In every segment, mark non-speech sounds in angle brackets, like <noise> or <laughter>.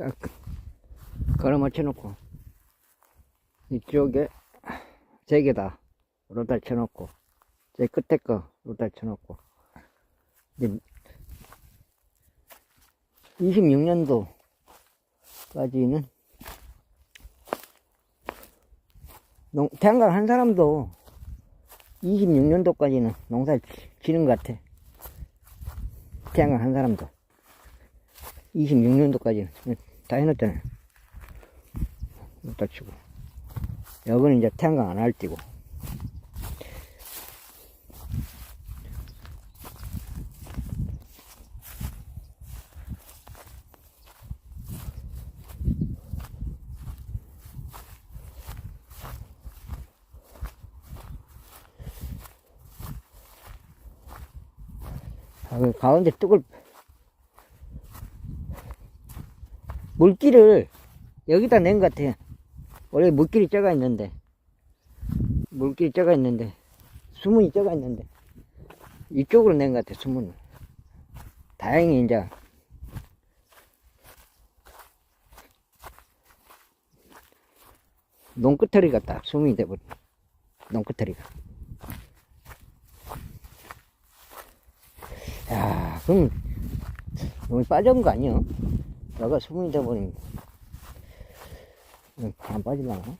자, 걸어 맞춰놓고 이쪽에 세 개다. 로다 쳐놓고 제 끝에 거 로다 쳐놓고. 이제 26년도까지는 농, 태양광 한 사람도 26년도까지는 농사 지- 지는 것 같아. 태양광 한 사람도. 26년도까지는. 다 해놨잖아요. 여기다 치고. 여기는 이제 태양광 안할 때고. 그 가운데 뚝을 물기를 여기다 낸 것 같아요. 원래 물길이 쪄가 있는데 물길이 쪄가 있는데 수문이 쪄가 있는데 이쪽으로 낸 것 같아 수문을. 다행히 이제 농끝터리가 딱 수문이 돼버려. 농끝터리가. 야, 그럼 너무 빠져온 거 아니야? 내가 수분이 음, 안 빠질라나?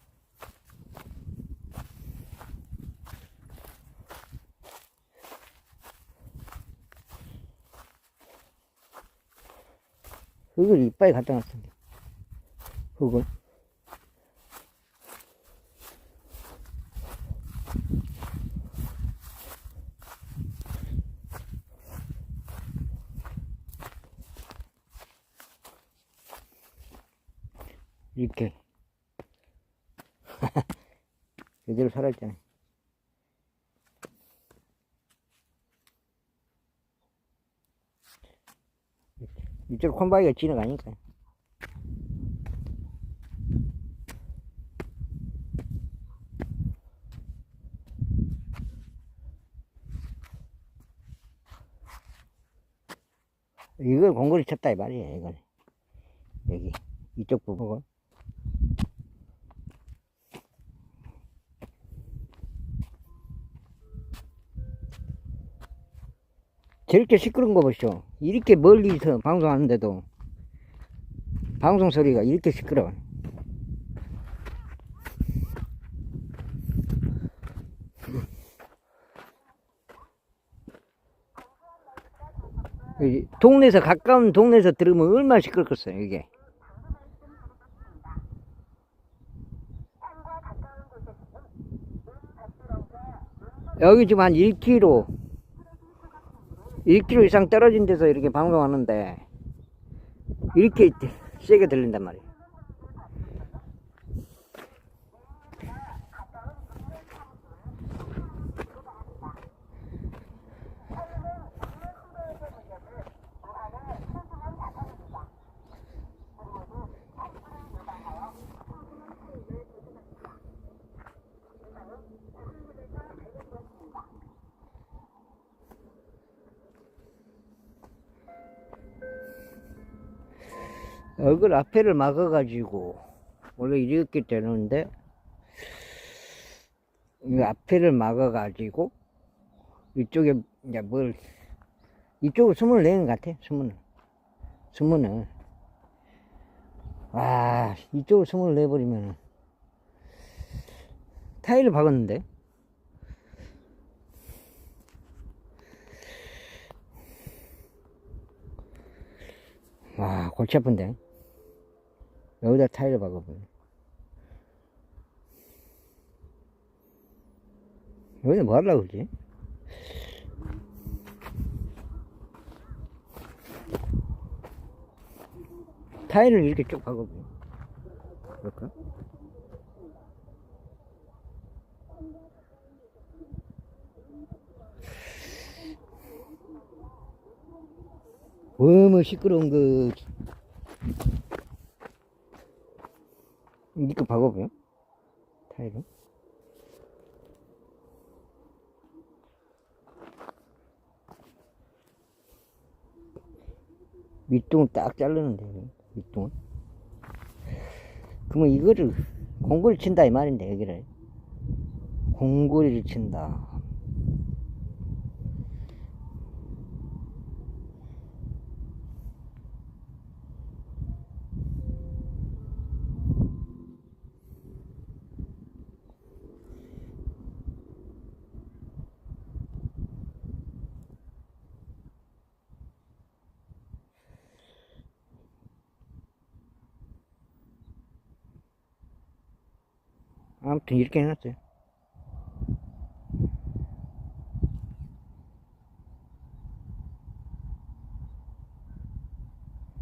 흙을 이빨에 갖다 놨던데 흙을 이렇게. <laughs> 제대로 살아있잖아. 이쪽 콤바이가 지나가니까. 이걸 공고리 쳤다 이 말이야 이건. 여기. 이쪽 부분 저렇게 시끄러운 거 보시오. 이렇게 멀리서 방송하는데도 방송 소리가 이렇게 시끄러워. 이 동네에서 가까운 동네에서 들으면 얼마나 시끄럽겠어요 이게. 여기 지금 한 1km 1km 이상 떨어진 데서 이렇게 방송하는데 이렇게 세게 들린단 말이에요. 얼굴 앞에를 막아가지고 원래 이렇게 되는데 이 앞에를 막아가지고 이쪽에 이제 뭘 이쪽으로 숨을 내는 것 같아 숨을. 숨을. 와 이쪽으로 숨을 내버리면 타일을 박았는데. 와 골치 아픈데 여기다 타일을 박아버려 여기다 뭐 하려고 그러지? 타일을 이렇게 쭉 박아버려 그럴까? 너무 시끄러운 그 니거 박아보요? 타일을? 밑둥을 딱 자르는데, 밑둥을. 그러면 이거를 공구를 친다 이 말인데, 여기를. 공구리를 친다. 아무튼 이렇게 해놨어요.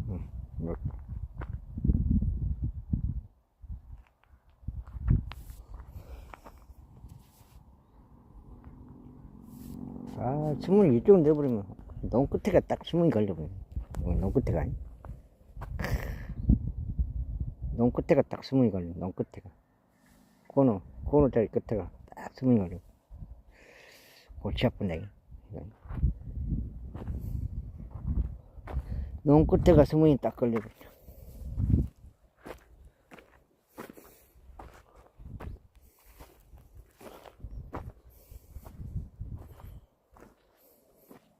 응, 이렇게. 아, 주문이 이쪽으로 내버리면 너무 끝에가 딱 주문이 걸려버려. 어, 너무 끝에가 아니. 너무 끝에가 딱 수문이 걸려. 너무 끝에가. 코너, 코너짜리 끝에가 딱 걸려. 골치 아픈데. 이거. 너무 끝에가 수문이 딱 걸려버려.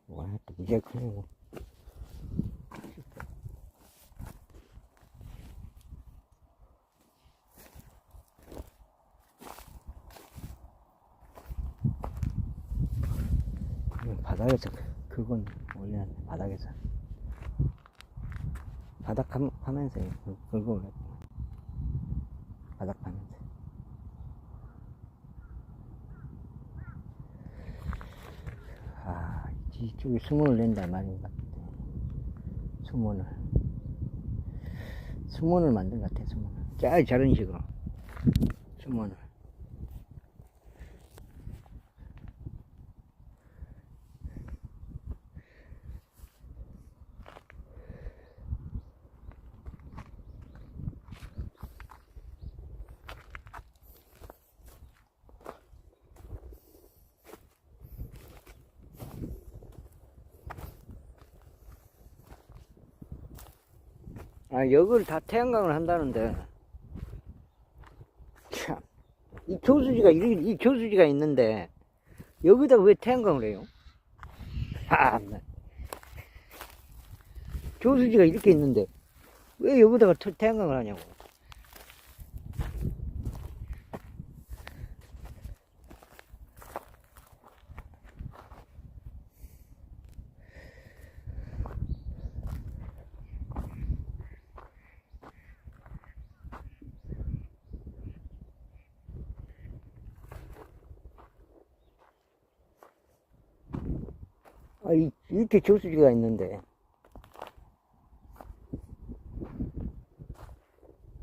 와, 또 무지하게 크네. 바닥에서 그- 그건 원래 바닥에서. 바닥 하- 하면서 그- 그거 올렸 바닥 하면서. 아 이쪽에 수문을 낸다 말인 것 같아. 수문을. 수문을 만든 것 같아 수문을. 짜 저런 식으로. 수문을 아, 여기를 다 태양광을 한다는데. 참. 이 교수지가, 이, 이 교수지가 있는데, 여기다 왜 태양광을 해요? 아, 나. 교수지가 이렇게 있는데, 왜 여기다가 태- 태양광을 하냐고. 아, 이, 이렇게 교수지가 있는데.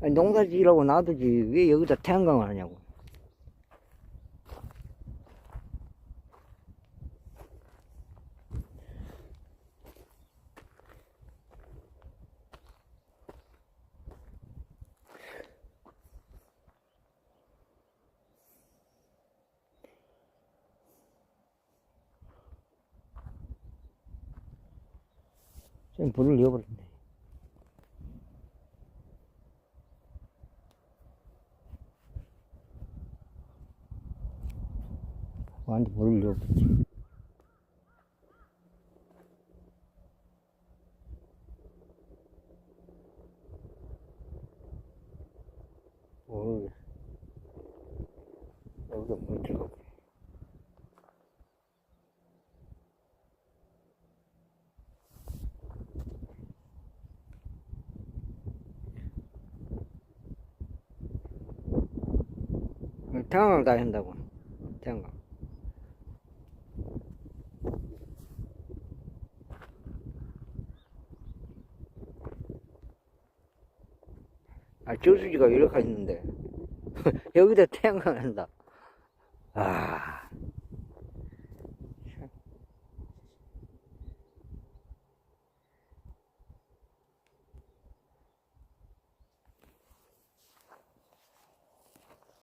농사지라고 놔두지, 왜 여기다 태양광을 하냐고. 지금 불을 이어버렸네. 완전 불을 이어버렸지. 물, 여기도 물 들어가고. 태양광 다 한다고. 태양광. 아, 저수지가 이렇게 있는데. <laughs> 여기다 태양광 한다.